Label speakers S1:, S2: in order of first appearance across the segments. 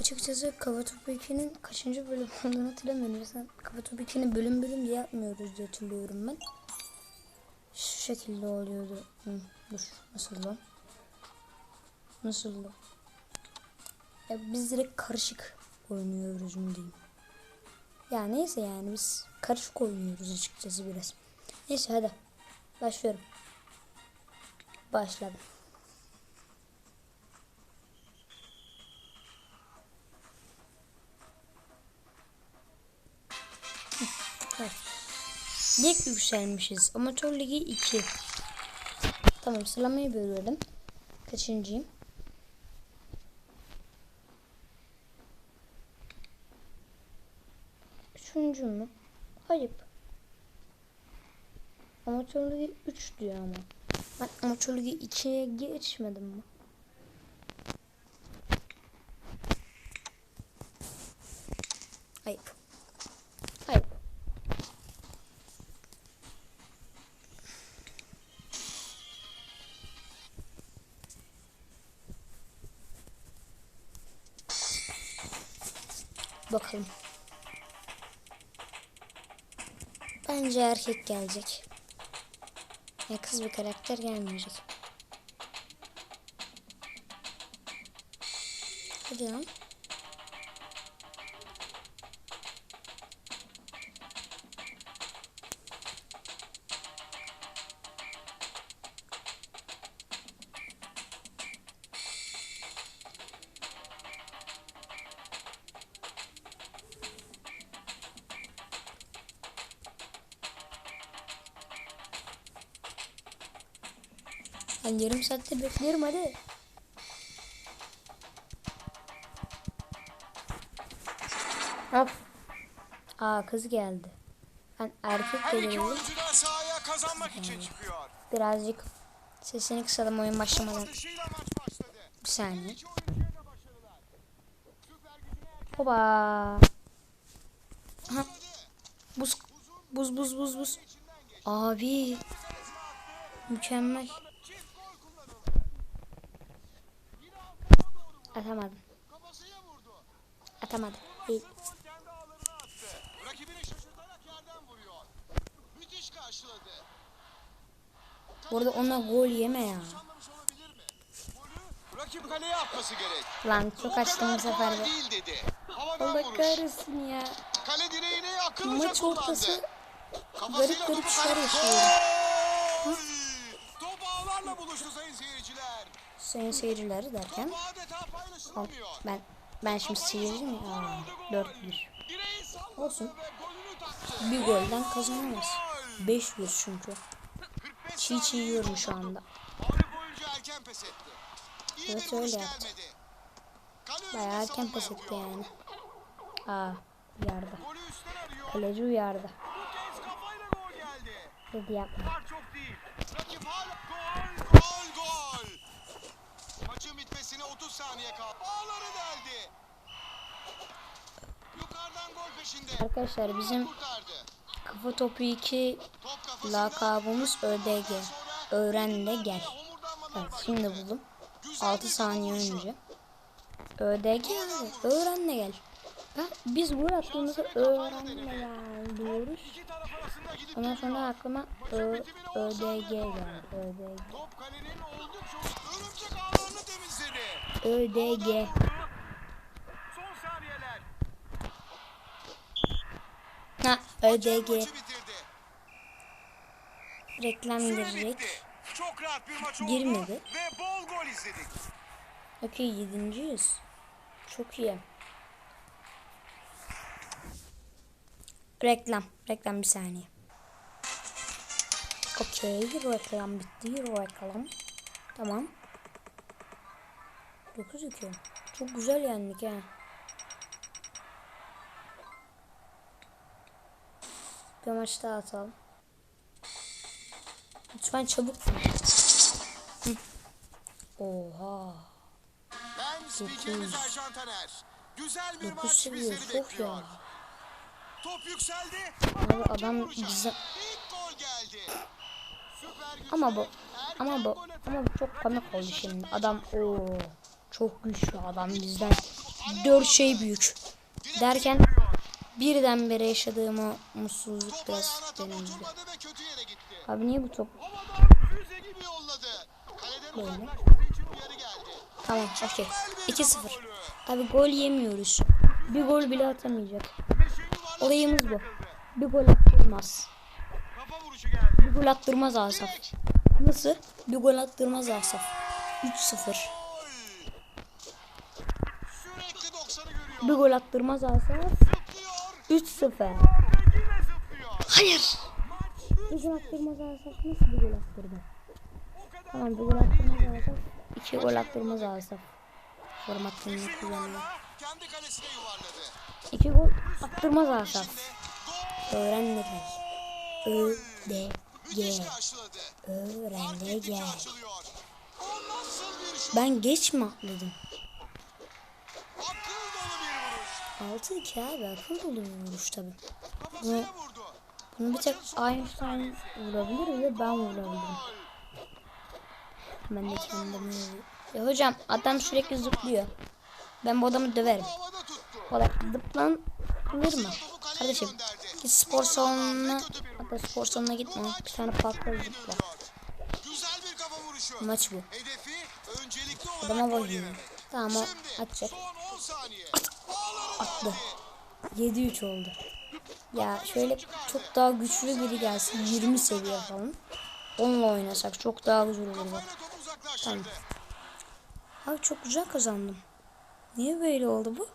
S1: Açıkçası Kafa Topu 2'nin kaçıncı bölüm olduğunu hatırlamıyorum. Mesela 2'ni bölüm bölüm diye yapmıyoruz diye hatırlıyorum ben. Şu şekilde oluyordu. Hı, dur nasıl lan? Nasıl lan? Ya biz direkt karışık oynuyoruz mu diyeyim. Ya neyse yani biz karışık oynuyoruz açıkçası biraz. Neyse hadi başlıyorum. Başladım. Lig yükselmişiz. Amatör ligi 2. Tamam sıralamayı bölüyorum. Kaçıncıyım? Üçüncü mü? Ayıp. Amatör ligi 3 diyor ama. Ben amatör ligi 2'ye geçmedim mi? Ayıp. Bakalım. Bence erkek gelecek. Ya kız bir karakter gelmeyecek. Hadi lan. Ben yarım saatte bekliyorum hadi. Hop. Aa kız geldi. Ben erkek
S2: Her iki
S1: geliyorum.
S2: oyuncu da sahaya kazanmak için çıkıyor.
S1: Birazcık sesini kısalım oyun başlamadan.
S2: Atışıyla maç başladı.
S1: Bir saniye.
S2: İki oyuncuya da başarılar. Süper gücüne erken
S1: Hopa. Aha. Buz buz buz buz buz. Abi mükemmel.
S2: Yerden vuruyor. Müthiş karşıladı.
S1: Burada ona gol yeme ya.
S2: Rakip kaleye atması gerek.
S1: Lan çok açtım bu sefer de.
S2: değil
S1: Allah kahretsin ya.
S2: Kale direğine akıllıca
S1: Maç ortası garip garip işler.
S2: Gol! Top ağlarla buluştu sayın seyirciler.
S1: Sayın seyircileri derken.
S2: Paylaşılamıyor.
S1: Ben ben şimdi seyirciyim ya. Aa, 4-1.
S2: Direği salladı
S1: Olsun. Bir golden.
S2: Gol!
S1: 500 çünkü.
S2: 45
S1: Çiğ çiğ yiyorum şu anda. Evet, öyle yaptı. Bayağı erken pes etti yani. Aa uyardı. Kaleci uyardı. Dedi yapma.
S2: Fark çok değil. Rakip hala gol, gol, gol. Maçın bitmesine 30 saniye kaldı. Ağları deldi. Yukarıdan gol peşinde.
S1: Arkadaşlar bizim kafa topu 2
S2: Top kafasında.
S1: lakabımız ÖDG. Öğren de gel. Evet şimdi buldum.
S2: Güzel
S1: 6
S2: bir
S1: saniye önce. ÖDG. Öğren de gel. Ha, biz gol attığımızda öğren de gel diyoruz. Ondan sonra aklıma Ö, ÖDG geldi. ÖDG.
S2: Top kalenin oldukça örümcek temizledi.
S1: ÖDG.
S2: Son saniyeler.
S1: Ha ÖDG. Reklam girecek.
S2: bitti. Çok rahat bir maç oldu
S1: Girmedi.
S2: ve bol gol izledik.
S1: Okey yedinciyiz. Çok iyi. Reklam. Reklam bir saniye. Okey. Reklam bitti. Reklam. Tamam. 9-2. Çok güzel yendik ha. Bir maç daha atalım. Lütfen çabuk. Oha.
S2: Ben spikeriniz Ercan Taner. Güzel bir maç bizleri bekliyor.
S1: ya.
S2: Top yükseldi.
S1: Abi adam bize
S2: İlk gol geldi. Süper gücüne
S1: ama bu ama bu ama bu çok komik oldu şimdi. Adam o Çok güçlü adam bizden. Dört şey büyük. Derken birdenbire yaşadığım o mutsuzluk biraz benim. Abi niye bu top? Böyle. Tamam okey.
S2: Mükemmel bir
S1: 2-0.
S2: kafa golü.
S1: Abi gol yemiyoruz. Bir gol bile atamayacak. Olayımız bu. Bir gol attırmaz. Bir gol attırmaz Asaf. Nasıl? Bir gol attırmaz Asaf. 3-0.
S2: Gol. Sürekli 90'ı görüyor.
S1: Bir gol attırmaz.
S2: Zıplıyor.
S1: 3-0.
S2: Ve yine zıplıyor.
S1: Hayır. Bir gol attırmaz Asaf. Nasıl bir gol attırdı? Tamam bir gol attırmaz Asaf. İki gol attırmaz. Formatını
S2: Kesin
S1: kullanıyor. İki gol attırmaz
S2: gol.
S1: Öğrendik. Ö D G
S2: şut?
S1: Ben geç mi atladım?
S2: 6
S1: ki abi akıl dolu bir vuruş tabi.
S2: Bunu,
S1: bunu bir tek Einstein vurabilir ve ben vurabilirim. Ben de kendimi Ya hocam adam sürekli zıplıyor. Ben bu adamı döverim. Olay zıplanır mı? Kardeşim git spor salonuna hatta spor salonuna gitme. Bir tane parkta zıpla. Maç bu. Adama
S2: vuruyor.
S1: Tamam o atacak
S2: son 10 saniye. Ağları
S1: Attı.
S2: deldi.
S1: 7-3 oldu. Ya şöyle çok daha güçlü biri gelsin 20 seviye falan. Onunla oynasak çok daha güzel olur bak.
S2: Uzaklaştırdı.
S1: Abi çok güzel kazandım. Niye böyle oldu bu?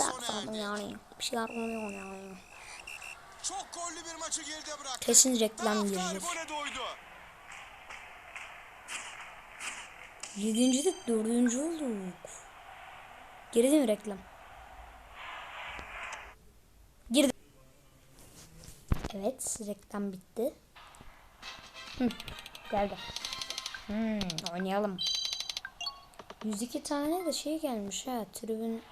S2: Erdi.
S1: yani. Bir şeyler oluyor yani.
S2: Çok gollü bir maçı geride bıraktı.
S1: Kesin reklam
S2: doydu.
S1: Yedincilik dördüncü olduk. Girdi mi reklam? Evet reklam bitti. Geldi. Hmm, oynayalım. 102 tane de şey gelmiş ha tribün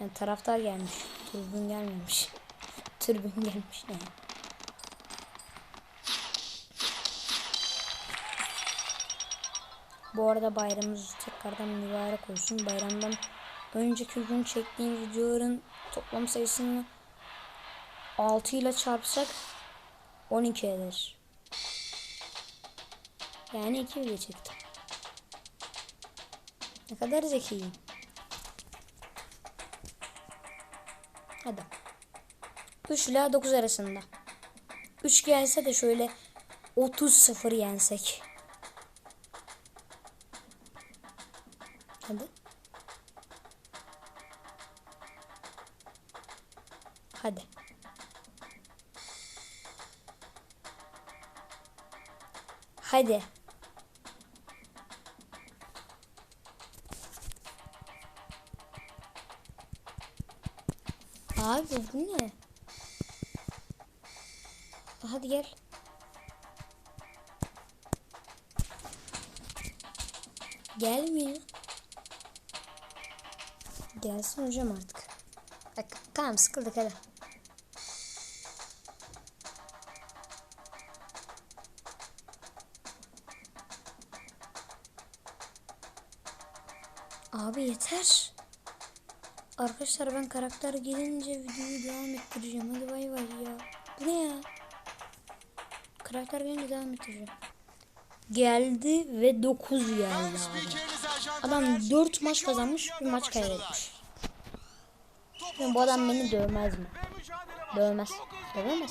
S1: yani taraftar gelmiş. Tribün gelmemiş. Tribün gelmiş ne? Bu arada bayramımız tekrardan mübarek olsun. Bayramdan önceki gün çektiğim videoların toplam sayısını 6 ile çarpsak 12 eder. Yani 2 video çektim. Ne kadar zekiyim. Hadi. 3 ile 9 arasında. 3 gelse de şöyle 30-0 yensek. Hadi. Hadi. Hadi. Abi bu ne? Hadi gel. Gelmiyor. Gelsin hocam artık. Bak, tamam sıkıldık hadi. Abi yeter. Arkadaşlar ben karakter gelince videoyu devam ettireceğim. Hadi bay bay ya. Bu ne ya? Karakter gelince devam ettireceğim. Geldi ve 9 geldi abi. Adam
S2: Taner.
S1: 4 maç kazanmış, bir maç kaybetmiş. Şimdi bu adam beni dövmez mi? Dövmez. Dövemez.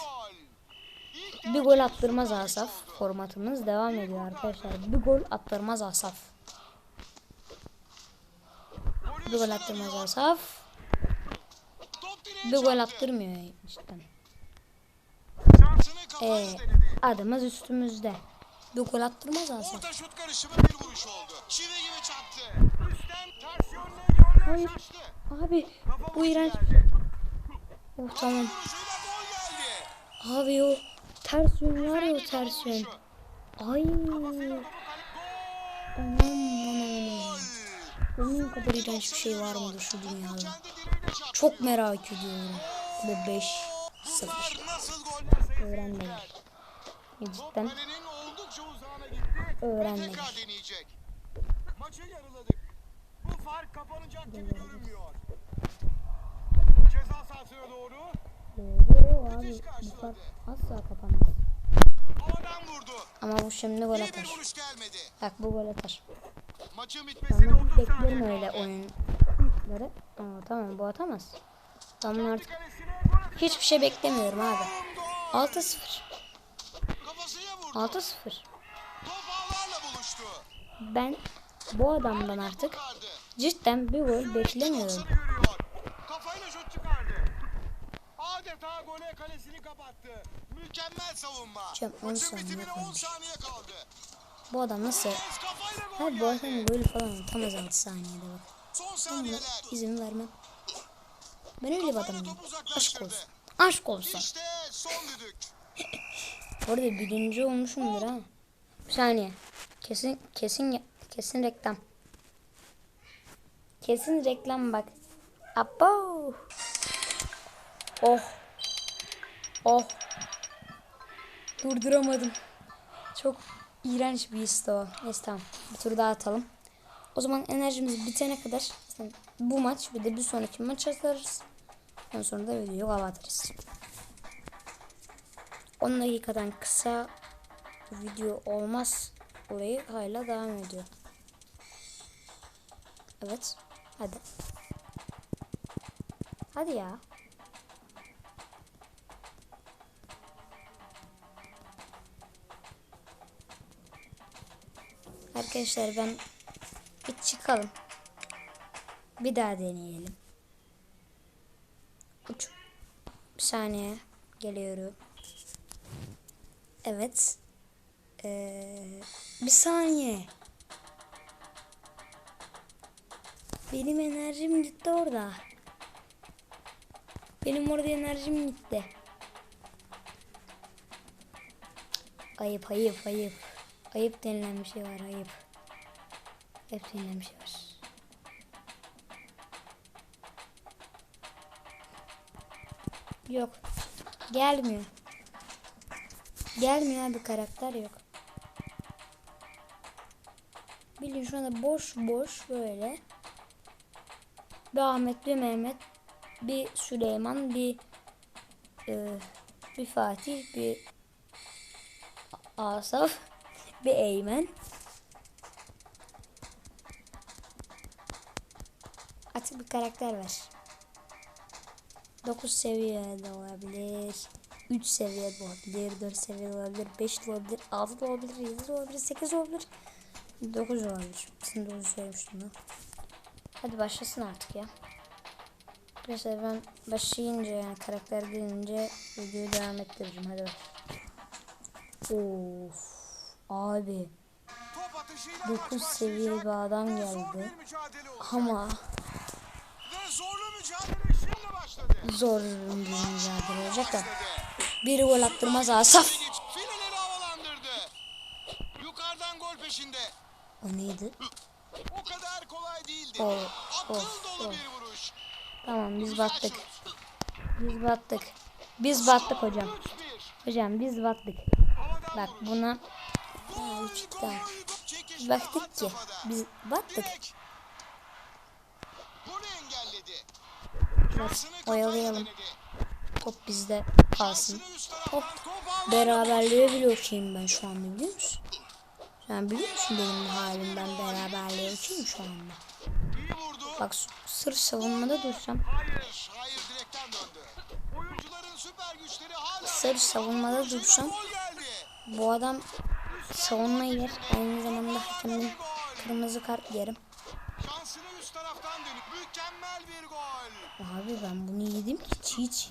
S1: Bir gol attırmaz Asaf. Formatımız devam ediyor arkadaşlar. Bir gol attırmaz Asaf. Bir gol attırmaz. Asaf. Bir gol attırmıyor cidden. Ee, adımız üstümüzde. Bir gol attırmaz Asaf.
S2: Orta şut karışımı bir vuruş oldu. Çivi gibi çaktı. Üstten ters yönde
S1: Hayır. Abi bu iğrenç. Oh, tamam. Abi o ters yön var ya o ters yön. Ay.
S2: Kafasıyla
S1: Onun kadar iğrenç bir şey var mıdır şu dünyada? Çok merak ediyorum. Ve 5 0
S2: Bunlar nasıl goller sayısı?
S1: öğrendim.
S2: Top
S1: Cidden
S2: deneyecek. Maçı yarıladık. fark kapanacak gibi görünmüyor. Ceza sahasına doğru
S1: Oo abi bu fark asla kapanmaz. Ama bu şimdi gol atar. Bak bu gol atar.
S2: Maçın bitmesine
S1: bunu
S2: 30 saniye
S1: beklerim
S2: kaldı.
S1: öyle oyunları. Aa, tamam bu atamaz. Bunu artık hiçbir şey beklemiyorum abi.
S2: Gol.
S1: 6-0.
S2: Kafasıya vurdu.
S1: 6-0.
S2: Top ağlarla buluştu.
S1: Ben bu adamdan artık cidden bir gol beklemiyorum.
S2: Adeta gole kalesini kapattı. Mükemmel savunma. Maçın bitimine 10
S1: kalmış.
S2: saniye kaldı.
S1: Bu adam nasıl? Her bu adam golü falan atamaz 6 saniyede bak.
S2: Saniyeler.
S1: izin vermem. Ben öyle bir adamım. Aşk olsun. Aşk olsun.
S2: İşte
S1: arada birinci olmuşumdur ha. Bir saniye. Kesin kesin kesin reklam. Kesin reklam bak. Abo. Oh. Oh. Durduramadım. Çok iğrenç bir histi o. Neyse tamam. Bir tur daha atalım. O zaman enerjimiz bitene kadar bu maç bir de bir sonraki maç atarız. Ondan sonra da videoyu kapatırız. 10 dakikadan kısa video olmaz. Orayı hala devam ediyor. Evet. Hadi. Hadi ya. Arkadaşlar ben bir çıkalım. Bir daha deneyelim. Uç. Bir saniye. Geliyorum. Evet. Ee, bir saniye. Benim enerjim gitti orada. Benim orada enerjim gitti. Ayıp ayıp ayıp. Ayıp denilen bir şey var ayıp. Ayıp denilen bir şey var. Yok. Gelmiyor. Gelmiyor abi karakter yok. Bilin şu anda boş boş böyle. Bir Ahmet, bir Mehmet, bir Süleyman, bir e, bir Fatih, bir Asaf, bir Eymen. Artık bir karakter ver. 9 seviyede olabilir. 3 seviyede olabilir. 4 seviyede olabilir. 5 de olabilir. 6 da olabilir. 7 de olabilir. 8 de olabilir. 9 olabilir. Şimdi 9 söylemiştim ben. Hadi başlasın artık ya. Arkadaşlar ben başlayınca yani karakter gelince videoyu devam ettireceğim. Hadi bak. Of. Abi.
S2: Top atışıyla
S1: 9
S2: maç
S1: seviye bir adam geldi. Ama
S2: zorlu mücadele şimdi başladı.
S1: zor bir mücadele olacak da. Biri gol attırmaz Asaf.
S2: Fileleri havalandırdı. Yukarıdan gol peşinde.
S1: O neydi?
S2: O kadar kolay değildi.
S1: Of,
S2: Akıl dolu bir vuruş.
S1: Tamam biz battık. Biz battık. Biz battık hocam.
S2: 3-1.
S1: Hocam biz battık. Bak buna
S2: Çekişme
S1: baktık ki biz battık.
S2: Kafayla
S1: oyalayalım. Top bizde kalsın. Hop. Beraberliğe bile okuyayım ben şu anda biliyor musun? Sen biliyor musun benim halimden beraberliğe okuyayım şu anda. Bak sırf savunmada dursam Sırf savunmada dursam bu adam savunma yer. Aynı zamanda hakemden kırmızı kart yerim.
S2: Şansını üst taraftan dönüp mükemmel bir gol.
S1: Abi ben bunu yedim ki çiğ çiğ.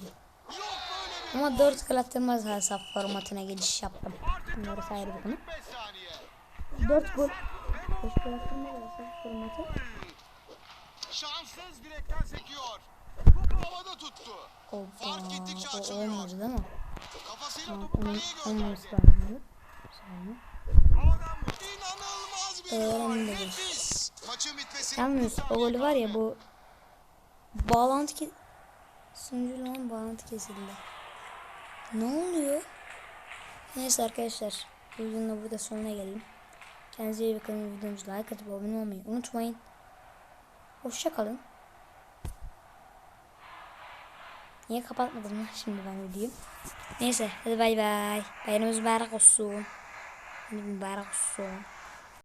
S1: Ama 4 gol attırmaz hesap formatına geçiş yaptım. Bunları ayrı bir konu.
S2: 45 saniye.
S1: 4 gol.
S2: Ve
S1: 5
S2: gol.
S1: gol attırmaz hesap formatı.
S2: Şanssız direkten sekiyor. Topu havada tuttu.
S1: Hoppa.
S2: Fark gittikçe
S1: O
S2: açılıyor.
S1: olmadı değil mi?
S2: Kafasıyla topu kaleye
S1: olmaması
S2: gönderdi.
S1: lazım. Bir saniye.
S2: Gol. Bitmesine
S1: Yalnız
S2: 30
S1: o golü var ya bu bağlantı ki sunucuyla olan bağlantı kesildi. Ne oluyor? Neyse arkadaşlar. Bu videonun da burada sonuna gelelim. Kendinize iyi bakın. Videomuzu like atıp abone olmayı unutmayın. Hoşça kalın. Niye kapatmadım lan şimdi ben videoyu? Neyse hadi bay bay. Bayramımız mübarek olsun. Mübarek olsun.